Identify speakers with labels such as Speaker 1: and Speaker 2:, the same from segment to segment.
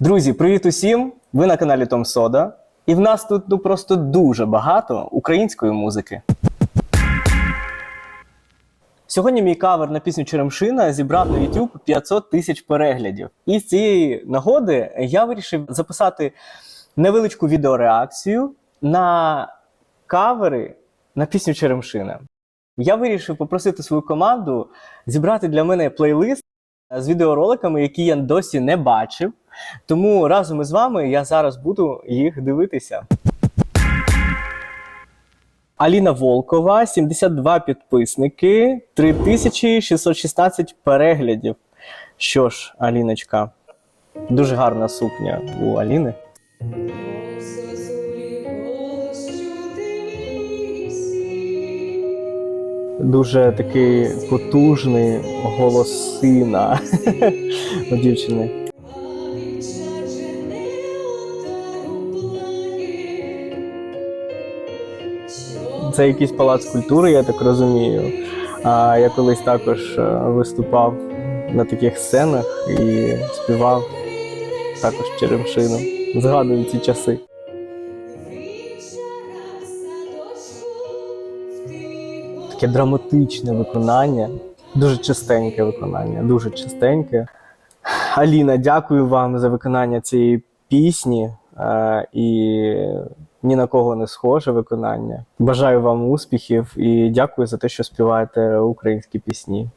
Speaker 1: Друзі, привіт усім! Ви на каналі Том Сода. І в нас тут ну, просто дуже багато української музики. Сьогодні мій кавер на пісню Черемшина зібрав на YouTube 500 тисяч переглядів. І з цієї нагоди я вирішив записати невеличку відеореакцію на кавери на пісню Черемшина. Я вирішив попросити свою команду зібрати для мене плейлист з відеороликами, які я досі не бачив. Тому разом із вами я зараз буду їх дивитися. Аліна Волкова, 72 підписники, 3616 переглядів. Що ж, Аліночка, дуже гарна сукня у Аліни. Дуже такий потужний голос сина у дівчини. Це якийсь палац культури, я так розумію. А я колись також е, виступав на таких сценах і співав також черемшину. Згадую ці часи. Таке драматичне виконання, дуже чистеньке виконання, дуже чистеньке. Аліна, дякую вам за виконання цієї пісні. е, І ні на кого не схоже виконання. Бажаю вам успіхів і дякую за те, що співаєте українські пісні.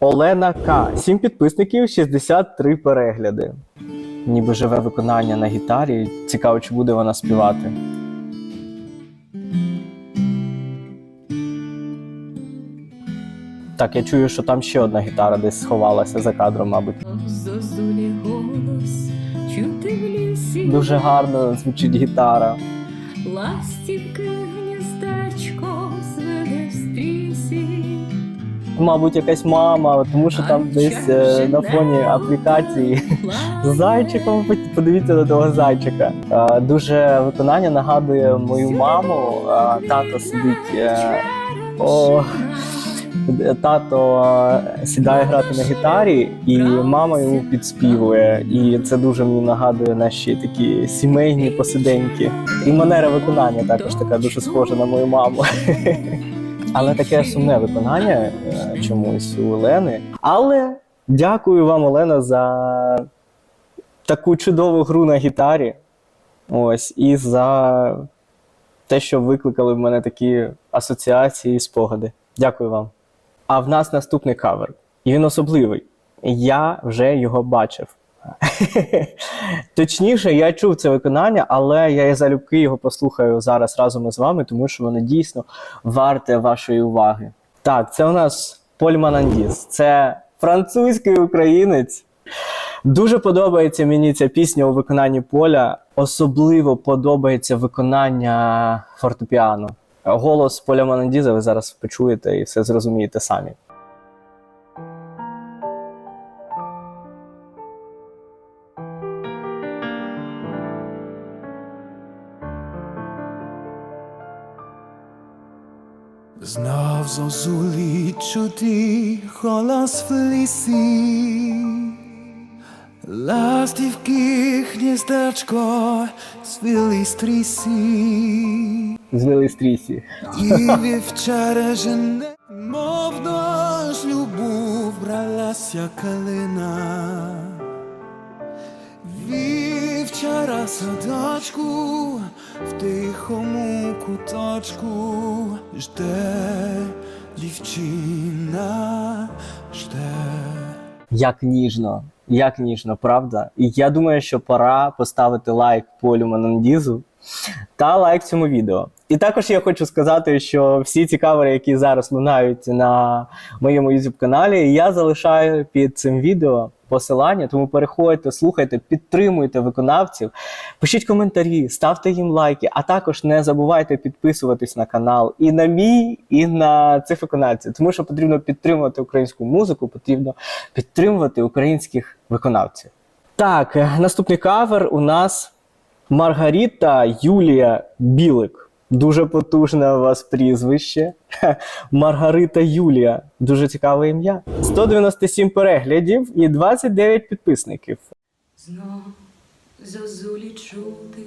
Speaker 1: Олена К. 7 підписників, 63 перегляди. Ніби живе виконання на гітарі. Цікаво, чи буде вона співати. Так, я чую, що там ще одна гітара десь сховалася за кадром, мабуть. Дуже гарно звучить гітара.
Speaker 2: Ластівки гніздечко зведе в стрісі.
Speaker 1: Мабуть, якась мама, тому що там десь е, на фоні аплікації з зайчиком. Подивіться на того зайчика. Е, Дуже виконання нагадує мою маму. Тато сидить. е, О, тато е, сідає грати на гітарі, і мама йому підспівує. І це дуже мені нагадує наші такі сімейні посиденьки. І манера виконання також така дуже схожа на мою маму. Але таке сумне виконання е, чомусь у Олени. Але дякую вам, Олена, за таку чудову гру на гітарі. Ось, і за те, що викликали в мене такі асоціації і спогади. Дякую вам. А в нас наступний кавер. І він особливий. Я вже його бачив. Точніше, я чув це виконання, але я і залюбки його послухаю зараз разом із вами, тому що воно дійсно варте вашої уваги. Так, це у нас Поль Манандіс. Це французький українець. Дуже подобається мені ця пісня у виконанні Поля. Особливо подобається виконання фортепіано. Голос Поля Манандіза ви зараз почуєте і все зрозумієте самі.
Speaker 3: Знов зозулі чути голос в лісі, ластівки гніздечко свили стрісі,
Speaker 1: Звели стрісі.
Speaker 3: і вівчара жене, мов дощ любов бралася калина. Вівчара садочку в тихому куточку жде дівчина, жде.
Speaker 1: Як ніжно, як ніжно, правда? І я думаю, що пора поставити лайк Полю Манандізу та лайк цьому відео. І також я хочу сказати, що всі ці кавери, які зараз лунають на моєму YouTube каналі, я залишаю під цим відео посилання. Тому переходьте, слухайте, підтримуйте виконавців, пишіть коментарі, ставте їм лайки, а також не забувайте підписуватись на канал і на мій, і на цих виконавців, тому що потрібно підтримувати українську музику, потрібно підтримувати українських виконавців. Так, наступний кавер у нас Маргарита Юлія Білик. Дуже потужне у вас прізвище. Маргарита Юлія. Дуже цікаве ім'я. 197 переглядів і 29 підписників.
Speaker 2: Знов зозулі чути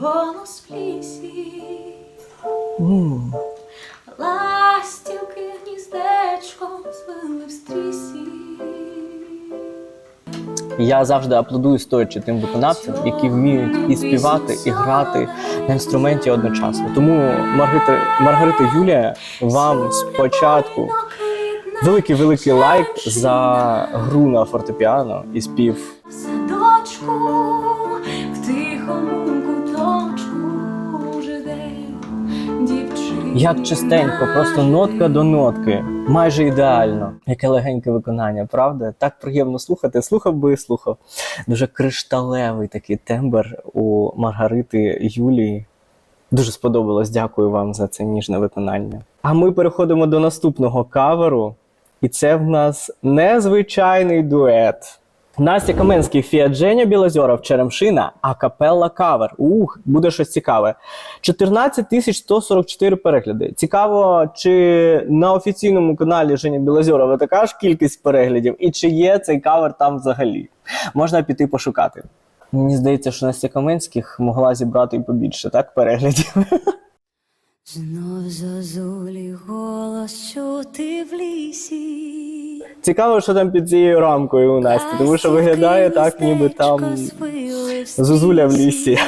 Speaker 2: голос в лісі,
Speaker 1: М.
Speaker 2: ластівки гніздечко звили в стрісі.
Speaker 1: Я завжди аплодую стоячи тим виконавцям, які вміють і співати, і грати на інструменті одночасно. Тому Маргарита, Маргарита Юлія, вам спочатку великий великий лайк за гру на фортепіано і спів.
Speaker 2: Садочку,
Speaker 1: Як чистенько, просто нотка до нотки, майже ідеально. Яке легеньке виконання, правда? Так приємно слухати. Слухав би і слухав. Дуже кришталевий такий тембр у Маргарити Юлії. Дуже сподобалось. Дякую вам за це ніжне виконання. А ми переходимо до наступного каверу, і це в нас незвичайний дует. Настя Каменський, Фіат Женя Білозьоров, Черемшина, а капелла кавер. Ух, буде щось цікаве. 14 тисяч 144 перегляди. Цікаво, чи на офіційному каналі Женя Білозьорова така ж кількість переглядів, і чи є цей кавер там взагалі? Можна піти пошукати. Мені здається, що Настя Каменських могла зібрати і побільше, так, переглядів.
Speaker 2: Знов зозулі голос чути в лісі.
Speaker 1: Цікаво, що там під цією рамкою у Насті, тому що виглядає так, ніби там зозуля в лісі.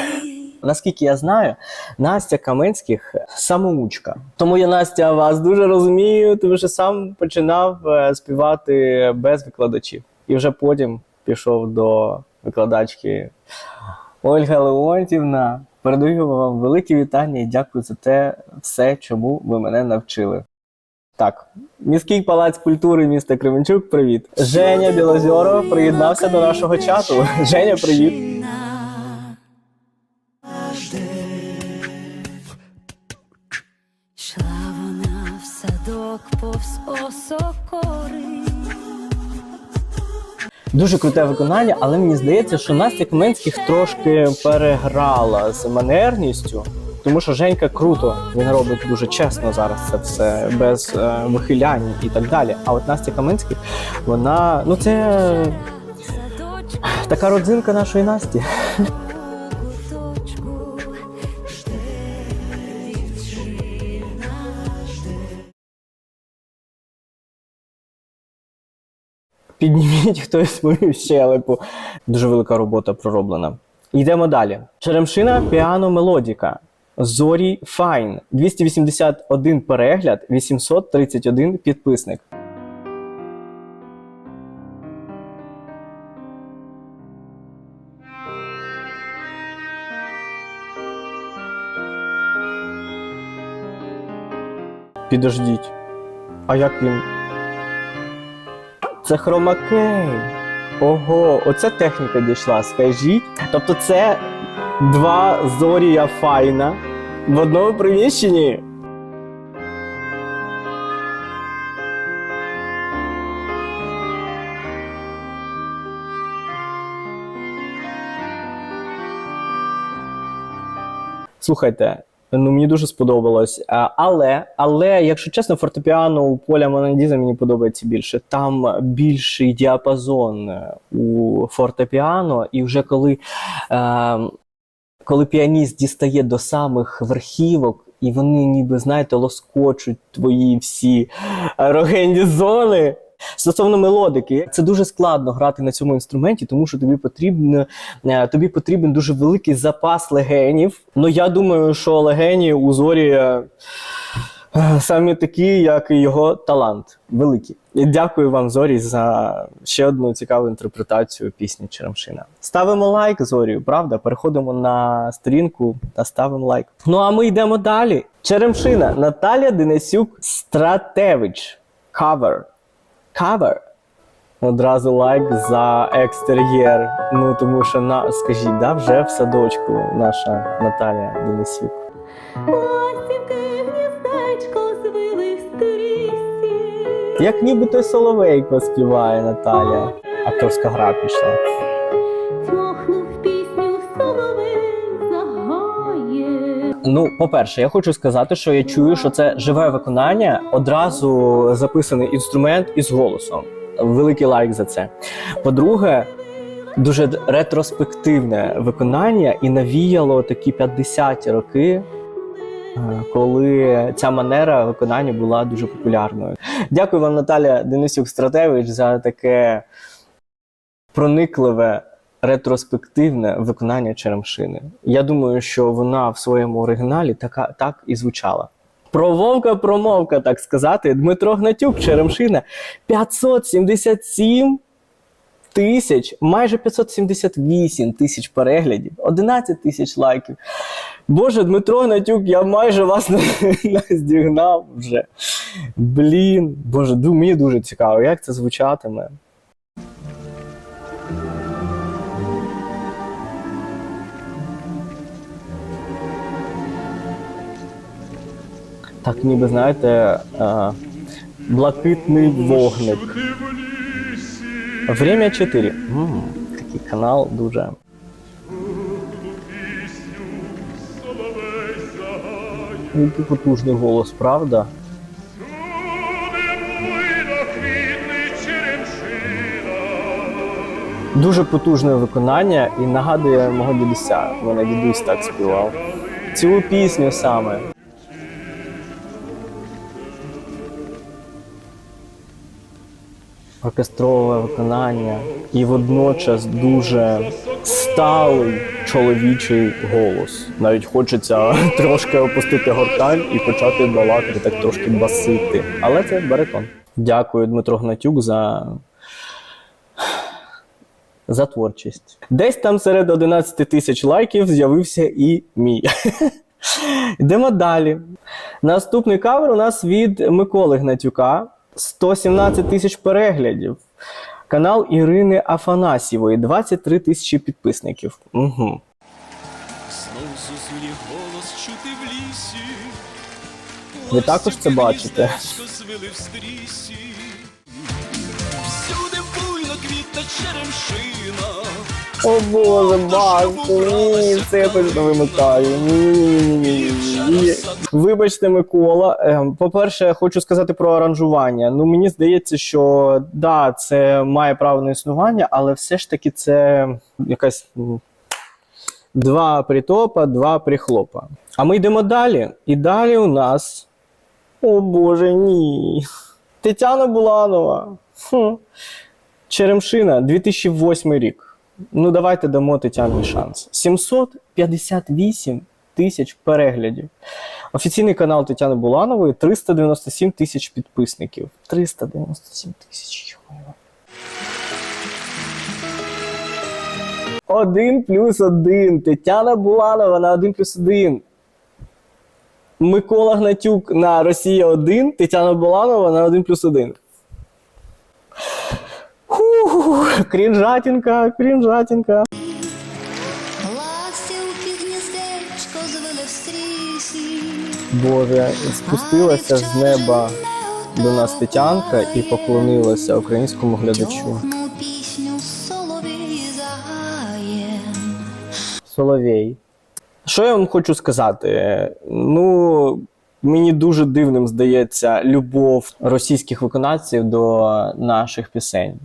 Speaker 1: Наскільки я знаю, Настя Каменських самоучка. Тому я Настя вас дуже розумію, тому що сам починав е, співати без викладачів. І вже потім пішов до викладачки Ольга Леонтівна. Передаю вам велике вітання і дякую за те все, чому ви мене навчили. Так, міський палац культури міста Кременчук. Привіт. Женя Білозьоров приєднався до нашого чату. Женя, привіт.
Speaker 2: Йшла вона в садок повз осокори.
Speaker 1: Дуже круте виконання, але мені здається, що Настя Каменських трошки переграла з манерністю, тому що Женька круто він робить дуже чесно зараз це все без е, вихилянь і так далі. А от Настя Каменських, вона ну це така родзинка нашої Насті. Підніміть хтось мою щелепу. Дуже велика робота пророблена. Йдемо далі. Черемшина піано мелодіка. Зорі Файн. 281 перегляд, 831 підписник. Підождіть. А як він? Це хромакей. Ого, оця техніка дійшла, скажіть. Тобто це два зорія файна в одному приміщенні. Слухайте, ну мені дуже сподобалось. Але, але, якщо чесно, фортепіано у Поля Монандіза мені подобається більше. Там більший діапазон е, у фортепіано, і вже коли, е, коли піаніст дістає до самих верхівок, і вони ніби, знаєте, лоскочуть твої всі ерогенні зони. Стосовно мелодики, це дуже складно грати на цьому інструменті, тому що тобі потрібно е, тобі потрібен дуже великий запас легенів. Ну я думаю, що легені у зорі е, е, самі такі, як і його талант. Великий. І дякую вам, Зорі, за ще одну цікаву інтерпретацію пісні Черемшина. Ставимо лайк Зорію, правда? Переходимо на сторінку та ставимо лайк. Ну а ми йдемо далі. Черемшина Наталія Денисюк Стратевич. Кавер. Кавер. Одразу лайк за екстер'єр. Ну тому що на скажіть, да, вже в садочку наша Наталія Денисюк. Як ніби той соловейко співає Наталя. Акторська гра пішла. Ну, по-перше, я хочу сказати, що я чую, що це живе виконання, одразу записаний інструмент із голосом. Великий лайк за це. По-друге, дуже ретроспективне виконання і навіяло такі 50-ті роки, е, коли ця манера виконання була дуже популярною. Дякую вам, Наталя Денисюк Стратевич, за таке проникливе ретроспективне виконання Черемшини. Я думаю, що вона в своєму оригіналі така, так і звучала. Про вовка промовка, так сказати, Дмитро Гнатюк, Черемшина, 577 тисяч, майже 578 тисяч переглядів, 11 тисяч лайків. Боже, Дмитро Гнатюк, я майже вас наздігнав вже. Блін, боже, мені дуже цікаво, як це звучатиме. Так, ніби знаєте, е, блакитний вогник. Время 4. М, такий канал дуже. Потужний голос, правда? Дуже потужне виконання і нагадує мого дідуся. Мене дідусь так співав. Цю пісню саме. Оркестрове виконання і водночас дуже сталий чоловічий голос. Навіть хочеться трошки опустити гортань і почати балакати, так трошки басити. Але це баритон. Дякую, Дмитро Гнатюк, за. За творчість. Десь там серед 11 тисяч лайків з'явився і мій. Йдемо далі. Наступний кавер у нас від Миколи Гнатюка. 117 тисяч переглядів. Канал Ірини Афанасьєвої, 23 тисячі підписників. Угу.
Speaker 4: Знов зозулі голос чути в лісі.
Speaker 1: Ви також це бачите?
Speaker 4: Всюди буйно квітне черемшина.
Speaker 1: О Боже, батько, ні, це я вимикаю. Ні. Вибачте, Микола. Ем, По-перше, хочу сказати про аранжування. Ну, мені здається, що да, це має право на існування, але все ж таки це якась два притопа, два прихлопа. А ми йдемо далі. І далі у нас. О Боже, ні. Тетяна Буланова. Хм. Черемшина, 2008 рік. Ну, давайте дамо Тетяні шанс. 758 тисяч переглядів. Офіційний канал Тетяни Буланової 397 тисяч підписників. 397 тисяч. Один плюс один. Тетяна Буланова на один плюс один. Микола Гнатюк на Росія 1, Тетяна Буланова на 1 плюс 1. Крінжатінка, крінжатінка. Боже, спустилася з неба до нас Тетянка і поклонилася українському глядачу. Соловей. Що я вам хочу сказати? Ну, мені дуже дивним здається любов російських виконавців до наших пісень,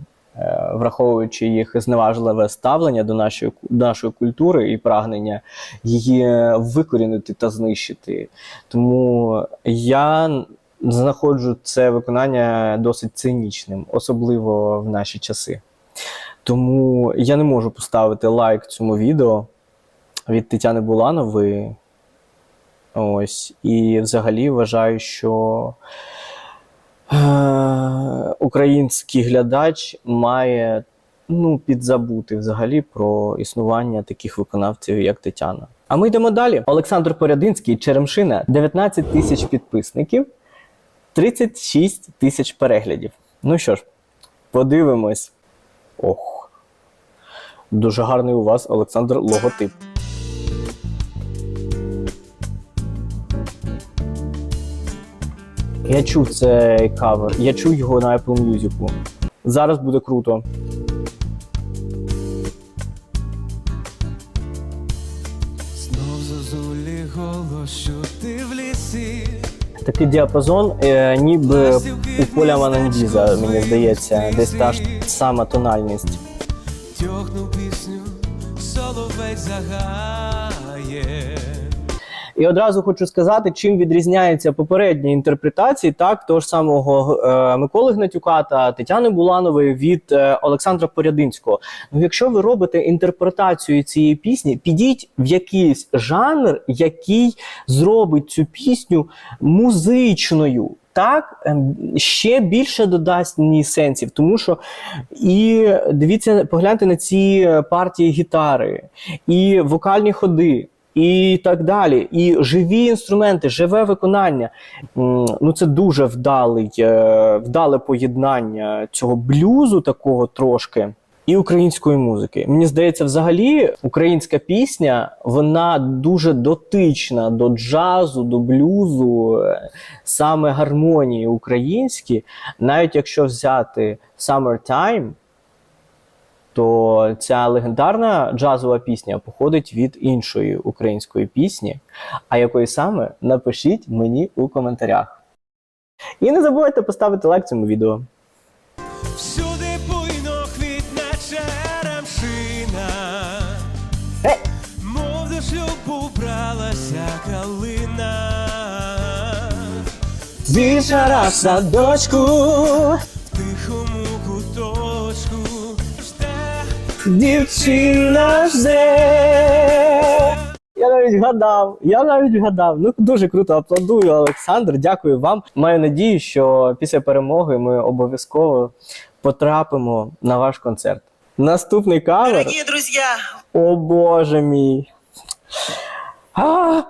Speaker 1: враховуючи їх зневажливе ставлення до нашої, нашої культури і прагнення її викорінити та знищити. Тому я знаходжу це виконання досить цинічним, особливо в наші часи. Тому я не можу поставити лайк цьому відео від Тетяни Буланової. Ось. І взагалі вважаю, що е- український глядач має ну, підзабути взагалі про існування таких виконавців, як Тетяна. А ми йдемо далі. Олександр Порядинський, Черемшина, 19 тисяч підписників, 36 тисяч переглядів. Ну що ж, подивимось. Ох. Дуже гарний у вас, Олександр, логотип. Я чув цей кавер, я чув його на Apple Music. Зараз буде круто.
Speaker 3: Знов зозулі голос чути в лісі.
Speaker 1: Такий діапазон, е, ніби у поля Манандіза, мені здається, десь та ж сама тональність.
Speaker 3: тьохну пісню, соловей загає.
Speaker 1: І одразу хочу сказати, чим відрізняються попередні інтерпретації, так того ж самого е, Миколи Гнатюка та Тетяни Буланової від е, Олександра Порядинського. Ну, якщо ви робите інтерпретацію цієї пісні, підіть в якийсь жанр, який зробить цю пісню музичною. Так, ем, ще більше додасть мені сенсів, тому що і дивіться, погляньте на ці партії гітари, і вокальні ходи, і так далі. І живі інструменти, живе виконання. Ну, це дуже вдалий, е, вдале поєднання цього блюзу, такого трошки. І української музики. Мені здається, взагалі українська пісня вона дуже дотична до джазу, до блюзу, е, саме гармонії українські. Навіть якщо взяти Summertime, то ця легендарна джазова пісня походить від іншої української пісні. А якої саме напишіть мені у коментарях. І не забувайте поставити лайк цьому відео.
Speaker 3: Всюди буйно квітне черемшина,
Speaker 1: Ей!
Speaker 3: мов до шлюбу бралася калина.
Speaker 1: Вічора в садочку, дівчина жде. Я навіть гадав, я навіть гадав. Ну дуже круто аплодую, Олександр. Дякую вам. Маю надію, що після перемоги ми обов'язково потрапимо на ваш концерт. Наступний кавер.
Speaker 5: Дорогие друзья,
Speaker 1: О боже мій. А!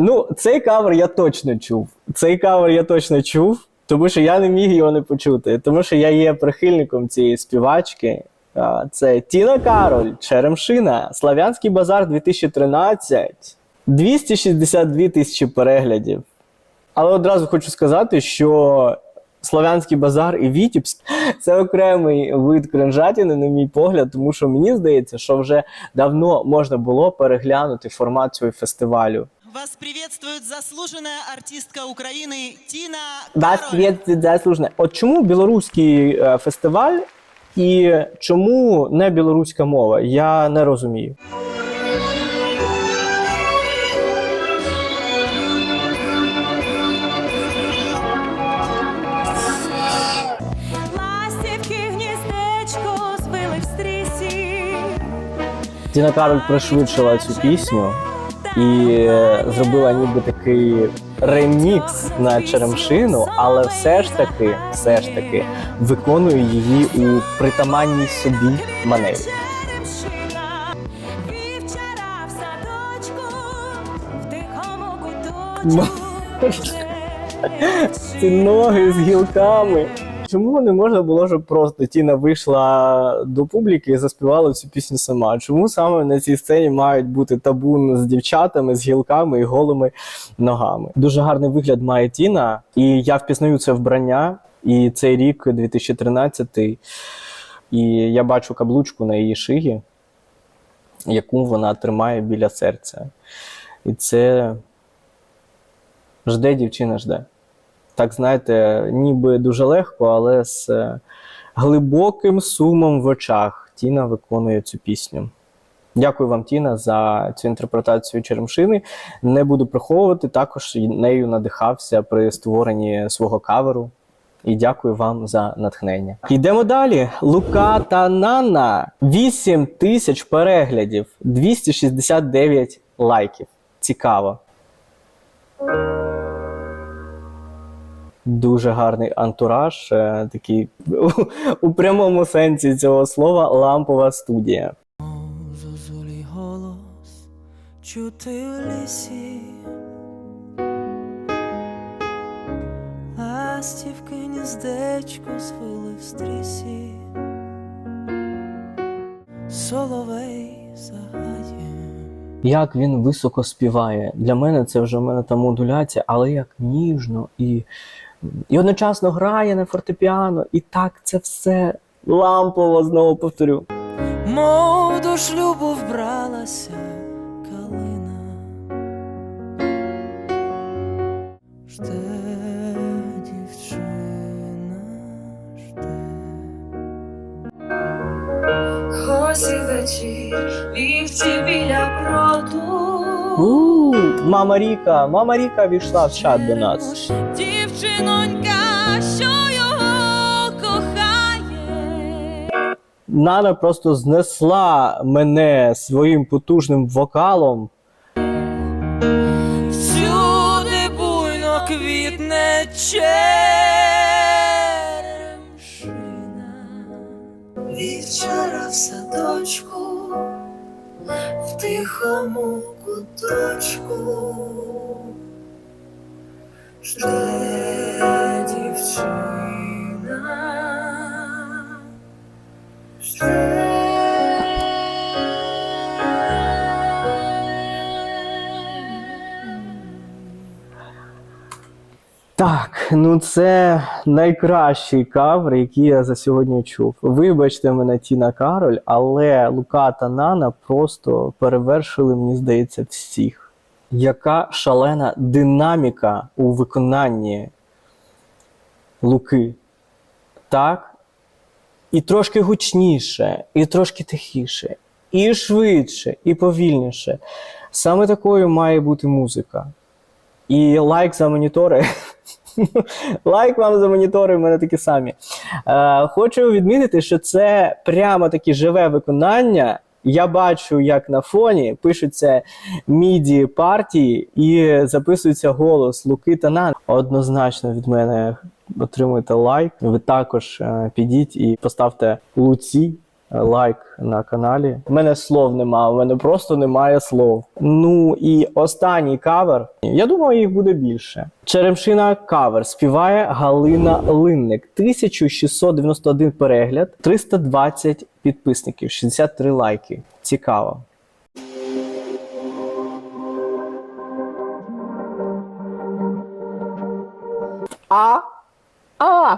Speaker 1: Ну, цей кавер я точно чув. Цей кавер я точно чув, тому що я не міг його не почути. Тому що я є прихильником цієї співачки. Це Тіна Кароль, Черемшина, Слав'янський базар 2013, 262 тисячі переглядів. Але одразу хочу сказати, що Слов'янський базар і Вітібськ це окремий вид кринжатіни, на мій погляд, тому що мені здається, що вже давно можна було переглянути формат цього фестивалю.
Speaker 5: вас приветствует заслуженная артистка Украины Тина
Speaker 1: Вас
Speaker 5: Кароль.
Speaker 1: привіт. От чому білоруський е, фестиваль і чому не білоруська мова? Я не розумію. Тіна Кароль пришвидшила цю пісню і е, зробила ніби такий ремікс на черемшину, але все ж таки, все ж таки виконує її у притаманній собі манері. Ці ноги з гілками. Чому не можна було, щоб просто Тіна вийшла до публіки і заспівала цю пісню сама? Чому саме на цій сцені мають бути табун з дівчатами, з гілками і голими ногами? Дуже гарний вигляд має Тіна, і я впізнаю це вбрання. І цей рік 2013, і я бачу каблучку на її шиї, яку вона тримає біля серця. І це жде дівчина жде. Так, знаєте, ніби дуже легко, але з е, глибоким сумом в очах Тіна виконує цю пісню. Дякую вам, Тіна, за цю інтерпретацію Черемшини. Не буду приховувати, також нею надихався при створенні свого каверу. І дякую вам за натхнення. Йдемо далі. Лука та Нана. 8 тисяч переглядів, 269 лайків. Цікаво. Дуже гарний антураж, е, такий у, прямому сенсі цього слова лампова студія.
Speaker 3: Зозулі голос чути в лісі. Ластівки гніздечко звили в стрісі. Соловей загає.
Speaker 1: Як він високо співає. Для мене це вже в мене там модуляція, але як ніжно і, і одночасно грає на фортепіано, і так це все лампово знову повторю.
Speaker 3: Мов до шлюбу вбралася калина. Жде дівчина, жде.
Speaker 6: очі, вівці біля броду.
Speaker 1: У, Мама Ріка, мама Ріка війшла в чат до нас.
Speaker 2: Дівчинонька, що його кохає.
Speaker 1: Нана просто знесла мене своїм потужним вокалом.
Speaker 3: Всюди буйно квітне черемшина.
Speaker 6: Вівчара в садочку, в тихому куточку. Жде
Speaker 1: Так, ну це найкращий кавер, який я за сьогодні чув. Вибачте мене, Тіна Кароль, але Лука та Нана просто перевершили, мені здається, всіх. Яка шалена динаміка у виконанні Луки. Так? І трошки гучніше, і трошки тихіше, і швидше, і повільніше. Саме такою має бути музика. І лайк за монітори. лайк вам за монітори, в мене такі самі. Е, хочу відмітити, що це прямо таке живе виконання. Я бачу, як на фоні пишуться міді партії і записується голос Луки та Нан. Однозначно від мене отримуйте лайк. Ви також е, підіть і поставте Луці е, лайк на каналі. У мене слов нема, у мене просто немає слов. Ну і останній кавер. Я думаю, їх буде більше. Черемшина кавер співає Галина Линник. 1691 перегляд, 320 підписників, 63 лайки. Цікаво. А? А!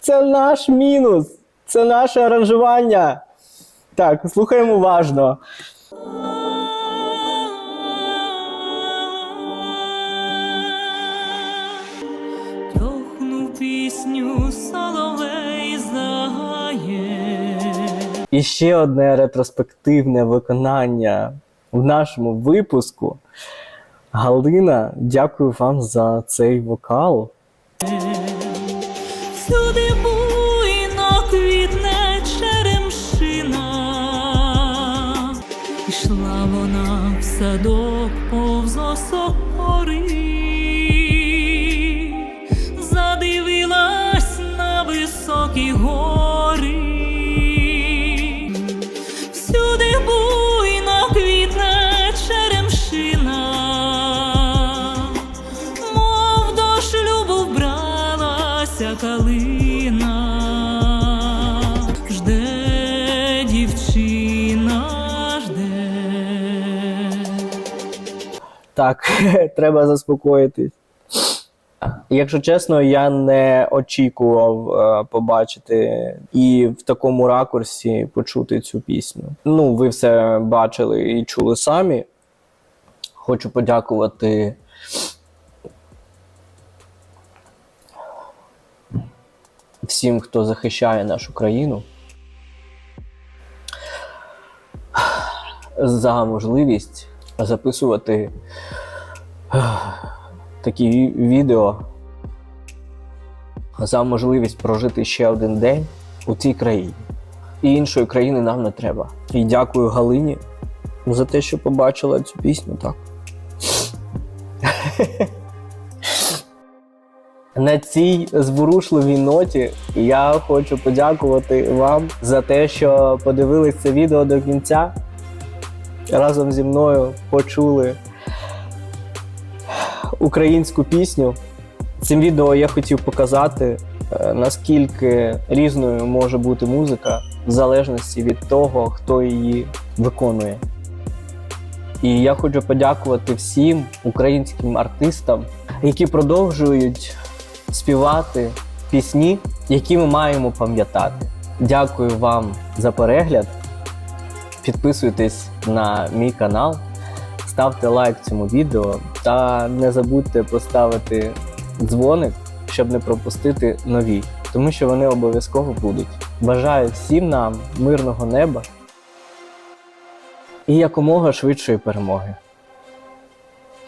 Speaker 1: Це наш мінус. Це наше аранжування. Так, слухаємо уважно.
Speaker 2: Тохнув пісню соловей загає.
Speaker 1: І ще одне ретроспективне виконання в нашому випуску. Галина, дякую вам за цей вокал.
Speaker 2: Садок
Speaker 1: Так, треба заспокоїтись. Якщо чесно, я не очікував е, побачити і в такому ракурсі почути цю пісню. Ну, ви все бачили і чули самі. Хочу подякувати всім, хто захищає нашу країну. За можливість записувати такі відео за можливість прожити ще один день у цій країні. І іншої країни нам не треба. І дякую Галині за те, що побачила цю пісню так. На цій зворушливій ноті я хочу подякувати вам за те, що подивились це відео до кінця. Разом зі мною почули українську пісню. Цим відео я хотів показати, е, наскільки різною може бути музика в залежності від того, хто її виконує. І я хочу подякувати всім українським артистам, які продовжують співати пісні, які ми маємо пам'ятати. Дякую вам за перегляд. Підписуйтесь на мій канал, ставте лайк цьому відео та не забудьте поставити дзвоник, щоб не пропустити нові, тому що вони обов'язково будуть. Бажаю всім нам мирного неба і якомога швидшої перемоги.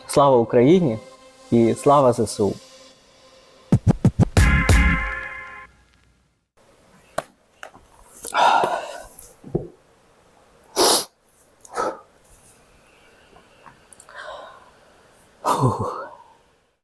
Speaker 1: Слава Україні і слава ЗСУ! Oh.